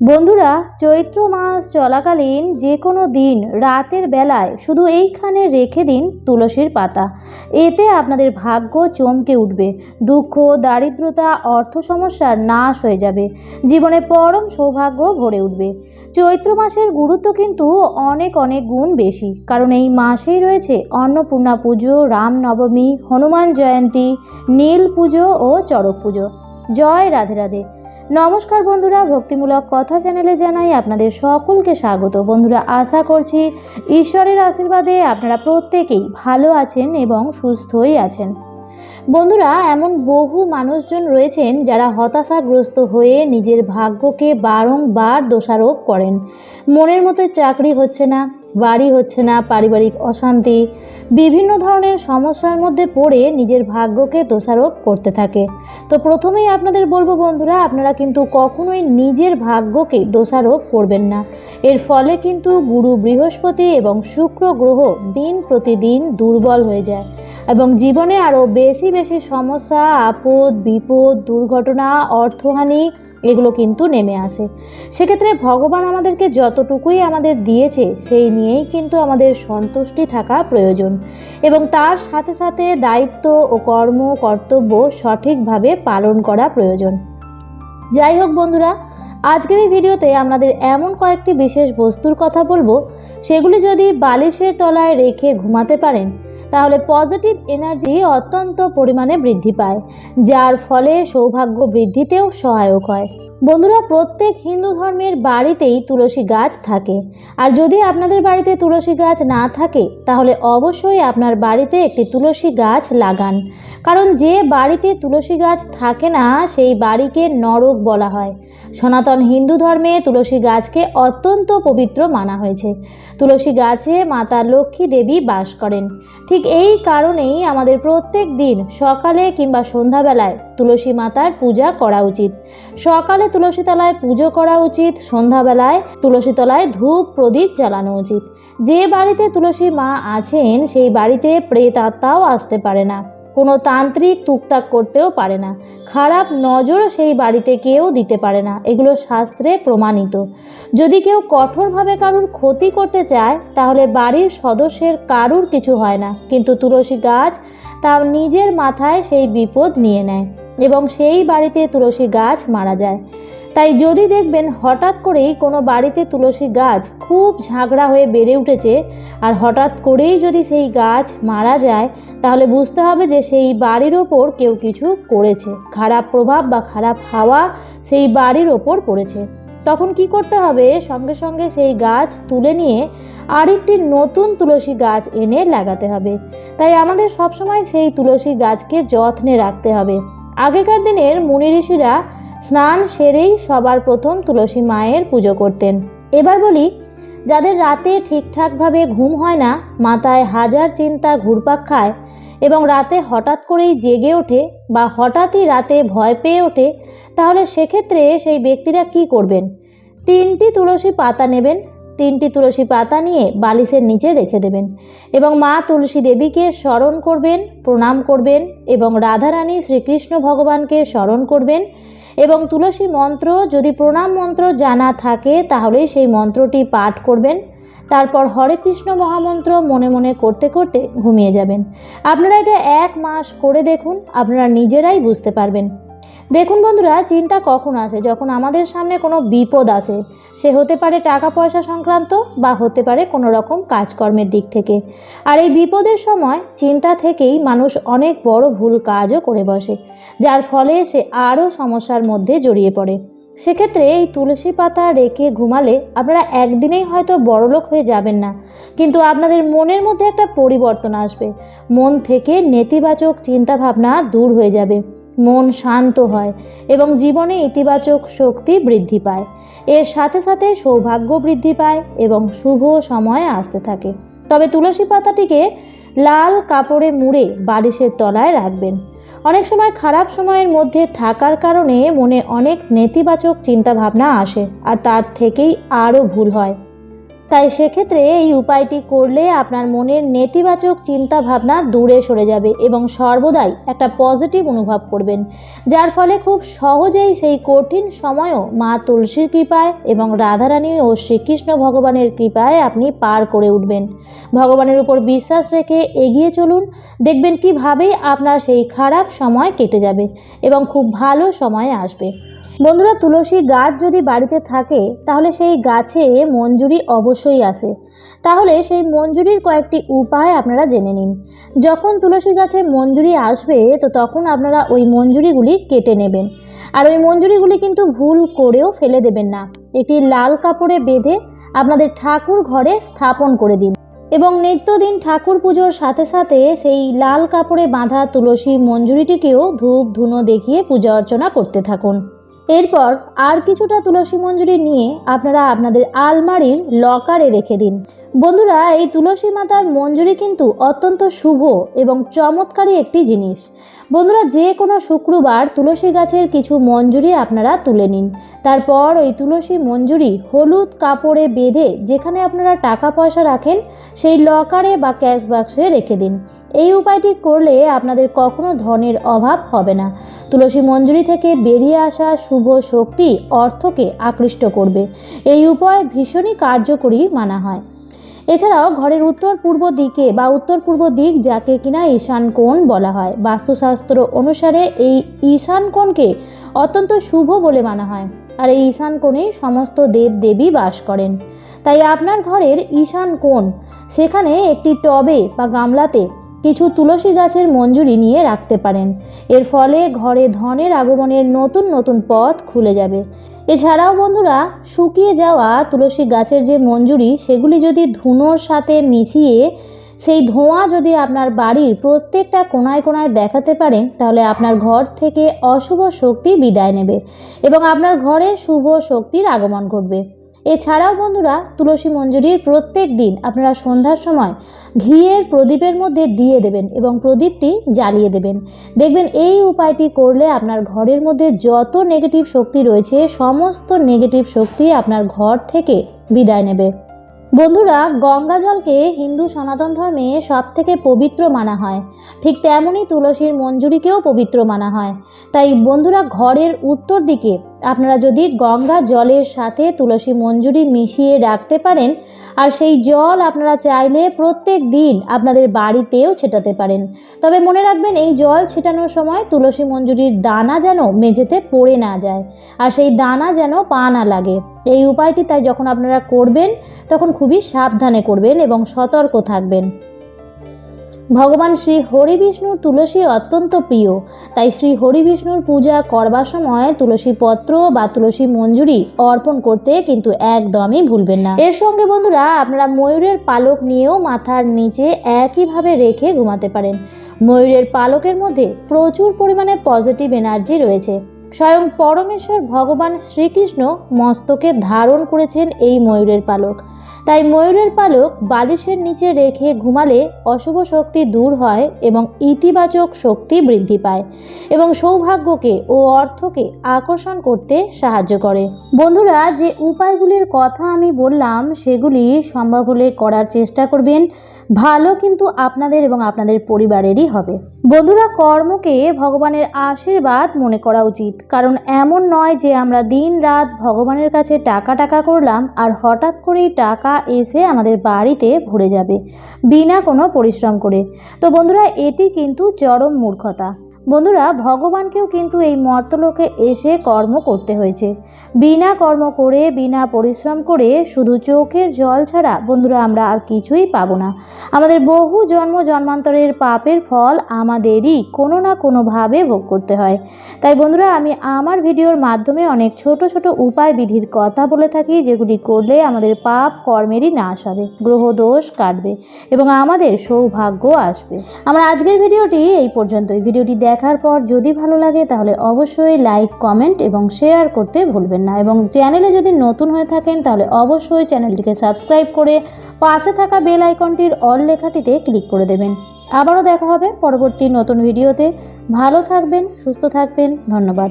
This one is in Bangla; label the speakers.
Speaker 1: বন্ধুরা, চৈত্র মাস চলাকালীন যে কোনো দিন রাতের বেলায় শুধু এইখানে রেখে দিন তুলসীর পাতা। এতে আপনাদের ভাগ্য চমকে উঠবে। দুঃখ, দারিদ্রতা, অর্থ সমস্যার নাশ হয়ে যাবে। জীবনে পরম সৌভাগ্য ভরে উঠবে। চৈত্র মাসের গুরুত্ব কিন্তু অনেক অনেক গুণ বেশি। কারণ এই মাসেই রয়েছে অন্নপূর্ণা পুজো, রামনবমী, হনুমান জয়ন্তী, নীল পুজো ও চড়ক পুজো। জয় রাধে রাধে। নমস্কার বন্ধুরা, ভক্তিমূলক কথা চ্যানেলে জানাই আপনাদের সকলকে স্বাগত। বন্ধুরা, আশা করছি ঈশ্বরের আশীর্বাদে আপনারা প্রত্যেকেই ভালো আছেন এবং সুস্থই আছেন। বন্ধুরা, এমন বহু মানুষজন রয়েছেন যারা হতাশাগ্রস্ত হয়ে নিজের ভাগ্যকে বারংবার দোষারোপ করেন। মনের মতো চাকরি হচ্ছে না বাড়ি হচ্ছে না, পারিবারিক অশান্তি, বিভিন্ন ধরনের সমস্যার মধ্যে পড়ে নিজের ভাগ্যকে দোষারোপ করতে থাকে। তো প্রথমেই আপনাদের বলব বন্ধুরা, আপনারা কিন্তু কখনোই নিজের ভাগ্যকে দোষারোপ করবেন না। এর ফলে কিন্তু গুরু বৃহস্পতি এবং শুক্র গ্রহ দিন প্রতিদিন দুর্বল হয়ে যায় এবং জীবনে আরও বেশি বেশি সমস্যা, আপদ, বিপদ, দুর্ঘটনা, অর্থহানি এগুলো কিন্তু নেমে আসে। সেক্ষেত্রে ভগবান আমাদেরকে যতটুকুই আমাদের দিয়েছে, সেই নিয়েই কিন্তু আমাদের সন্তুষ্টি থাকা প্রয়োজন এবং তার সাথে সাথে দায়িত্ব ও কর্ম, কর্তব্য সঠিকভাবে পালন করা প্রয়োজন। যাই হোক বন্ধুরা, আজকের এই ভিডিওতে আমাদের এমন কয়েকটি বিশেষ বস্তুর কথা বলব। সেগুলি যদি বালিশের তলায় রেখে ঘুমাতে পারেন তাহলে পজিটিভ এনার্জি অত্যন্ত পরিমাণে বৃদ্ধি পায় যার ফলে সৌভাগ্য বৃদ্ধিতেও সহায়ক হয়। বন্ধুরা, প্রত্যেক হিন্দু ধর্মের বাড়িতেই তুলসী গাছ থাকে। আর যদি আপনাদের বাড়িতে তুলসী গাছ না থাকে, তাহলে অবশ্যই আপনার বাড়িতে একটি তুলসী গাছ লাগান। কারণ যে বাড়িতে তুলসী গাছ থাকে না, সেই বাড়িকে নরক বলা হয়। সনাতন হিন্দু ধর্মে তুলসী গাছকে অত্যন্ত পবিত্র মানা হয়েছে। তুলসী গাছে মাতা লক্ষ্মী দেবী বাস করেন। ঠিক এই কারণেই আমাদের প্রত্যেক দিন সকালে কিংবা সন্ধ্যাবেলায় তুলসী মাতার পূজা করা উচিত। সকালে তুলসী তলায় পুজো করা উচিত, সন্ধ্যাবেলায় তুলসী তলায় ধূপ প্রদীপ জ্বালানো উচিত। যে বাড়িতে তুলসী মা আছেন, সেই বাড়িতে প্রেত আত্মাও আসতে পারে না। কোনো তান্ত্রিক টুকটাক করতেও পারে না। খারাপ নজরও সেই বাড়িতে কেউ দিতে পারে না। এগুলো শাস্ত্রে প্রমাণিত। যদি কেউ কঠোরভাবে কারুর ক্ষতি করতে চায়, তাহলে বাড়ির সদস্যের কারুর কিছু হয় না। কিন্তু তুলসী গাছ তার নিজের মাথায় সেই বিপদ নিয়ে নেয়। এবং সেই বাড়িতে তুলসী গাছ মারা যায়। তাই যদি দেখবেন হঠাৎ করেই কোনো বাড়িতে তুলসী গাছ খুব ঝাগড়া হয়ে বেড়ে উঠেছে আর হঠাৎ করেই যদি সেই গাছ মারা যায়, তাহলে বুঝতে হবে যে সেই বাড়ির ওপর কেউ কিছু করেছে। খারাপ প্রভাব বা খারাপ হাওয়া সেই বাড়ির ওপর পড়েছে। তখন কি করতে হবে? সঙ্গে সঙ্গে সেই গাছ তুলে নিয়ে আরেকটি নতুন তুলসী গাছ এনে লাগাতে হবে। তাই আমাদের সবসময় সেই তুলসী গাছকে যত্নে রাখতে হবে। আগেকার দিনের মুনি ঋষিরা স্নান সেরেই সবার প্রথম তুলসী মায়ের পুজো করতেন। এবার বলি, যাদের রাতে ঠিকঠাকভাবে ঘুম হয় না, মাথায় হাজার চিন্তা ঘুরপাক খায় এবং রাতে হঠাৎ করেই জেগে ওঠে বা হঠাৎই রাতে ভয় পেয়ে ওঠে, তাহলে সেক্ষেত্রে সেই ব্যক্তিরা কি করবেন? তিনটি তুলসী পাতা নেবেন তিনটি তুলসী পাতা নিয়ে বালিশের নিচে রেখে দেবেন এবং মা তুলসী দেবীকে স্মরণ করবেন, প্রণাম করবেন এবং রাধারানী শ্রীকৃষ্ণ ভগবানকে স্মরণ করবেন এবং তুলসী মন্ত্র যদি প্রণাম মন্ত্র জানা থাকে তাহলে সেই মন্ত্রটি পাঠ করবেন। তারপর হরে কৃষ্ণ মহামন্ত্র মনে মনে করতে করতে ঘুমিয়ে যাবেন। আপনারা এটা এক মাস করে দেখুন, আপনারা নিজেরাই বুঝতে পারবেন। দেখুন বন্ধুরা, চিন্তা কখন আসে? যখন আমাদের সামনে কোনো বিপদ আসে সে হতে পারে টাকা পয়সা সংক্রান্ত বা হতে পারে কোনো রকম কাজকর্মের দিক থেকে। আর এই বিপদের সময় চিন্তা থেকেই মানুষ অনেক বড় ভুল কাজও করে বসে, যার ফলে সে আরও সমস্যার মধ্যে জড়িয়ে পড়ে। সেক্ষেত্রে এই তুলসী পাতা রেখে ঘুমালে আপনারা একদিনেই হয়তো বড়লোক হয়ে যাবেন না, কিন্তু আপনাদের মনের মধ্যে একটা পরিবর্তন আসবে। মন থেকে নেতিবাচক চিন্তাভাবনা দূর হয়ে যাবে। মন শান্ত হয় এবং জীবনে ইতিবাচক শক্তি বৃদ্ধি পায়। এর সাথে সাথে সৌভাগ্য বৃদ্ধি পায় এবং শুভ সময় আসতে থাকে। তবে তুলসী পাতাটিকে লাল কাপড়ে মুড়ে বালিশের তলায় রাখবেন। অনেক সময় খারাপ সময়ের মধ্যে থাকার কারণে মনে অনেক নেতিবাচক চিন্তাভাবনা আসে, আর তার থেকেই আরও ভুল হয়। তাই সেক্ষেত্রে এই উপায়টি করলে আপনার মনের নেতিবাচক চিন্তা ভাবনা দূরে সরে যাবে এবং সর্বদাই একটা পজিটিভ অনুভব করবেন, যার ফলে খুব সহজেই সেই কঠিন সময়ও মা তুলসীর কৃপায় এবং রাধারানী ও শ্রীকৃষ্ণ ভগবানের কৃপায় আপনি পার করে উঠবেন। ভগবানের উপর বিশ্বাস রেখে এগিয়ে চলুন, দেখবেন কিভাবেই আপনার সেই খারাপ সময় কেটে যাবে এবং খুব ভালো সময় আসবে। বন্ধুরা, তুলসী গাছ যদি বাড়িতে থাকে, তাহলে সেই গাছে মঞ্জুরি অবশ্যই আসে তাহলে সেই মঞ্জুরির কয়েকটি উপায় আপনারা জেনে নিন। যখন তুলসী গাছে মঞ্জুরি আসবে, তো তখন আপনারা ওই মঞ্জুরিগুলি কেটে নেবেন। আর ওই মঞ্জুরিগুলি কিন্তু ভুল করেও ফেলে দেবেন না। একটি লাল কাপড়ে বেঁধে আপনাদের ঠাকুর ঘরে স্থাপন করে দিন। এবং নিত্যদিন ঠাকুর পুজোর সাথে সাথে সেই লাল কাপড়ে বাঁধা তুলসী মঞ্জুরিটিকেও ধূপ ধুনো দেখিয়ে পূজা অর্চনা করতে থাকুন। এরপর আর কিছুটা তুলসী মঞ্জুরি নিয়ে আপনারা আপনাদের আলমারির লকারে রেখে দিন। বন্ধুরা, এই তুলসী মাতার মঞ্জুরি কিন্তু অত্যন্ত শুভ এবং চমৎকারী একটি জিনিস। বন্ধুরা, যে কোনো শুক্রবার তুলসী গাছের কিছু মঞ্জুরি আপনারা তুলে নিন। তারপর ওই তুলসী মঞ্জুরি হলুদ কাপড়ে বেঁধে যেখানে আপনারা টাকা পয়সা রাখেন, সেই লকারে বা ক্যাশ বাক্সে রেখে দিন। এই উপায়টি করলে আপনাদের কখনো ধনের অভাব হবে না। তুলসী মঞ্জুরি থেকে বেরিয়ে আসা শুভ শক্তি অর্থকে আকৃষ্ট করবে। এই উপায় ভীষণই কার্যকরী মানা হয়। এছাড়াও ঘরের উত্তর পূর্ব দিকে বা উত্তর পূর্ব দিক যাকে কিনা ঈশান কোণ বলা হয়। বাস্তুশাস্ত্র অনুসারে এই ঈশান কোণকে অত্যন্ত শুভ বলে মানা হয়। আর এই ঈশান কোণে সমস্ত দেব দেবী বাস করেন। তাই আপনার ঘরের ঈশান কোণ সেখানে একটি টবে বা গামলাতে কিছু তুলসী গাছের মঞ্জুরি নিয়ে রাখতে পারেন। এর ফলে ঘরে ধনের আগমনের নতুন নতুন পথ খুলে যাবে। এছাড়াও বন্ধুরা, শুকিয়ে যাওয়া তুলসী গাছের যে মঞ্জুরি, সেগুলি যদি ধুনোর সাথে মিশিয়ে, সেই ধোঁয়া যদি আপনার বাড়ির প্রত্যেকটা কোনায় কোনায় দেখাতে পারেন, তাহলে আপনার ঘর থেকে অশুভ শক্তি বিদায় নেবে এবং আপনার ঘরে শুভ শক্তির আগমন ঘটবে। এছাড়াও বন্ধুরা তুলসী মঞ্জুরির প্রত্যেক দিন আপনারা সন্ধ্যার সময় ঘিয়ের প্রদীপের মধ্যে দিয়ে দেবেন এবং প্রদীপটি জ্বালিয়ে দেবেন। দেখবেন এই উপায়টি করলে আপনার ঘরের মধ্যে যত নেগেটিভ শক্তি রয়েছে, সমস্ত নেগেটিভ শক্তি আপনার ঘর থেকে বিদায় নেবে। বন্ধুরা, গঙ্গা জলকে হিন্দু সনাতন ধর্মে সব থেকে পবিত্র মানা হয়। ঠিক তেমনই তুলসীর মঞ্জুরিকেও পবিত্র মানা হয়। তাই বন্ধুরা, ঘরের উত্তর দিকে আপনারা যদি গঙ্গা জলের সাথে তুলসী মঞ্জুরি মিশিয়ে রাখতে পারেন, আর সেই জল আপনারা চাইলে প্রত্যেক দিন আপনাদের বাড়িতেও ছেটাতে পারেন। তবে মনে রাখবেন, এই জল ছেটানোর সময় তুলসী মঞ্জুরির দানা যেন মেঝেতে পড়ে না যায়, আর সেই দানা যেন পা না লাগে। এই উপায়টি তাই যখন আপনারা করবেন, তখন খুবই সাবধানে করবেন এবং সতর্ক থাকবেন। ভগবান শ্রী হরিবিষ্ণুর তুলসী অত্যন্ত প্রিয়। তাই শ্রী হরিবিষ্ণুর পূজা করবার সময় তুলসী পত্র বা তুলসী মঞ্জুরি অর্পণ করতে কিন্তু একদমই ভুলবেন না। এর সঙ্গে বন্ধুরা, আপনারা ময়ূরের পালক নিয়েও মাথার নিচে একইভাবে রেখে ঘুমাতে পারেন। ময়ূরের পালকের মধ্যে প্রচুর পরিমাণে পজিটিভ এনার্জি রয়েছে। স্বয়ং পরমেশ্বর ভগবান শ্রীকৃষ্ণ মস্তকে ধারণ করেছেন এই ময়ূরের পালক। তাই ময়ূরের পালক বালিশের নিচে রেখে ঘুমালে অশুভ শক্তি দূর হয় এবং ইতিবাচক শক্তি বৃদ্ধি পায় এবং সৌভাগ্যকে ও অর্থকে আকর্ষণ করতে সাহায্য করে। বন্ধুরা, যে উপায়গুলির কথা আমি বললাম, সেগুলি সম্ভব হলে করার চেষ্টা করবেন। ভালো কিন্তু আপনাদের এবং আপনাদের পরিবারেরই হবে। বন্ধুরা, কর্মকে ভগবানের আশীর্বাদ মনে করা উচিত। কারণ এমন নয় যে আমরা দিন রাত ভগবানের কাছে টাকা টাকা করলাম আর হঠাৎ করেই টাকা এসে আমাদের বাড়িতে ভরে যাবে, বিনা কোনো পরিশ্রম করে। তো বন্ধুরা, এটি কিন্তু চরম মূর্খতা। বন্ধুরা, ভগবানকেও কিন্তু এই মর্তলোকে এসে কর্ম করতে হয়েছে। বিনা কর্ম করে, বিনা পরিশ্রম করে শুধু চোখের জল ছাড়া বন্ধুরা আমরা আর কিছুই পাবো না। আমাদের বহু জন্ম জন্মান্তরের পাপের ফল আমাদেরই কোনো না কোনোভাবে ভোগ করতে হয়। তাই বন্ধুরা, আমি আমার ভিডিওর মাধ্যমে অনেক ছোট ছোট উপায় বিধির কথা বলে থাকি, যেগুলি করলে আমাদের পাপ কর্মেরই নাশ হবে, গ্রহ দোষ কাটবে এবং আমাদের সৌভাগ্য আসবে। আমার আজকের ভিডিওটি এই পর্যন্তই। ভিডিওটি দেখার পর যদি ভালো লাগে তাহলে অবশ্যই লাইক কমেন্ট এবং শেয়ার করতে ভুলবেন না। এবং চ্যানেলে যদি নতুন হয়ে থাকেন তাহলে অবশ্যই চ্যানেলটিকে সাবস্ক্রাইব করে পাশে থাকা বেল আইকনটির অল লেখাটিতে ক্লিক করে দেবেন। আবারও দেখা হবে পরবর্তী নতুন ভিডিওতে ভালো থাকবেন, সুস্থ থাকবেন, ধন্যবাদ।